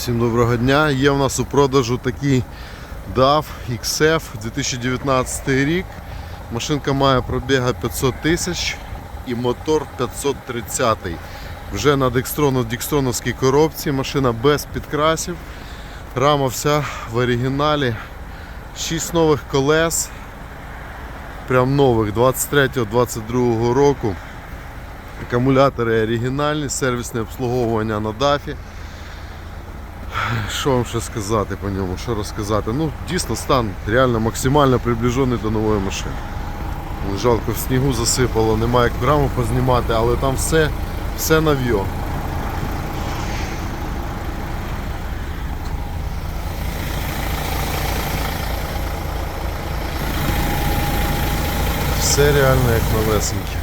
Всім доброго дня. Є в нас у продажу такий DAF XF 2019 рік. Машинка має пробіга 500 тисяч і мотор 530. Вже на Декстрону Дікстроновській коробці. Машина без підкрасів. Рама вся в оригіналі. 6 нових колес. Прям нових 23-22 року. Акумулятори оригінальні, сервісне обслуговування на дафі. Що вам ще сказати по ньому? Що розказати? Ну, дійсно стан реально максимально приближений до нової машини. Жалко, в снігу засипало, немає як раму познімати, але там все, все нав'йо. Все реально як новесеньке.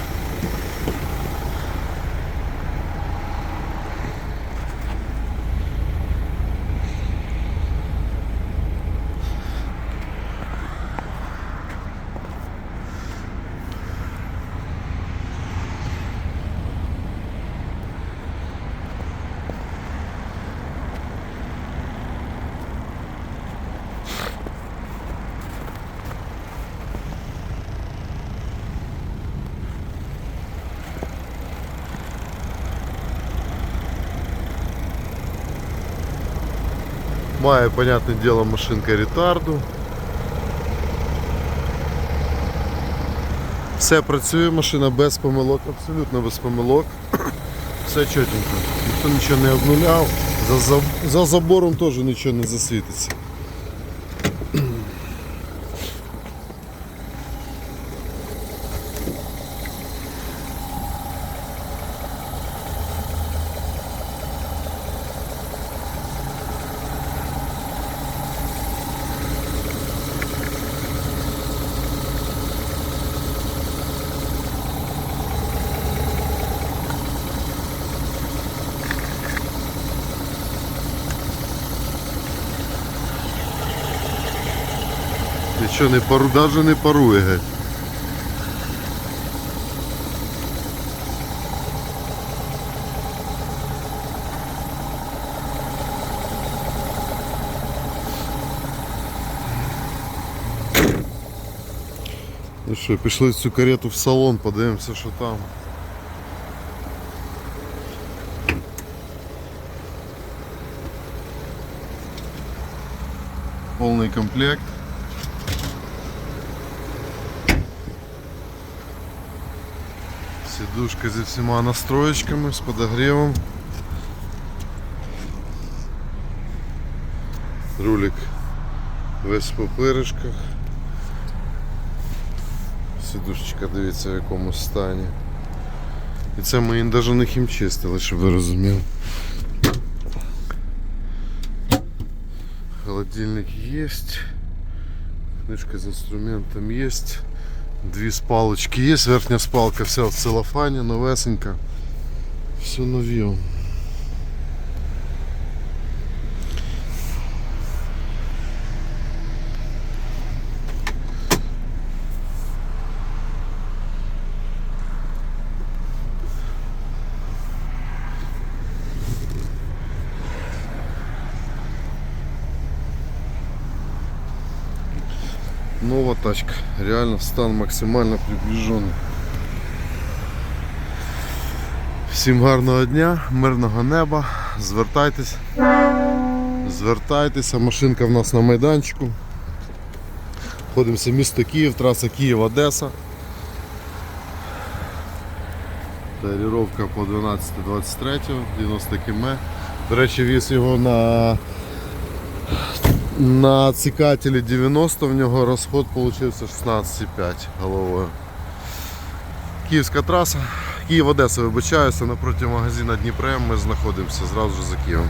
Має, понятне діло, машинка ретарду. Все працює, машина без помилок, абсолютно без помилок. Все чотенько. Ніхто нічого не обнуляв. За, за, за забором теж нічого не засвітиться. Нічого не пару, навіть не парує геть. Ну що, пішли цю карету в салон, подивимося, що там. Повний комплект. Сидушка зі всіма настроєчками, з подогрівом. Рулик весь в папиришках. Сидушечка, дивіться в якому стані. І це ми її навіть не хімчистили, щоб ви розуміли. Холодильник есть. Книжка з інструментом есть. Дві спалочки є, верхня спалка вся в целофані, новесенька. Все нове. Нова тачка. Реально стан максимально приближений. Всім гарного дня, мирного неба. Звертайтесь. Звертайтеся, машинка в нас на майданчику. Ходимося місто Київ, траса Київ-Одеса. Таріровка по 12-23, 90 км. До речі, віз його на на цикателі 90 в нього розход вийшов 16,5 головою. Київська траса, Київ-Одеса, вибачаюся, напроти магазину Дніпрем ми знаходимося зразу за Києвом.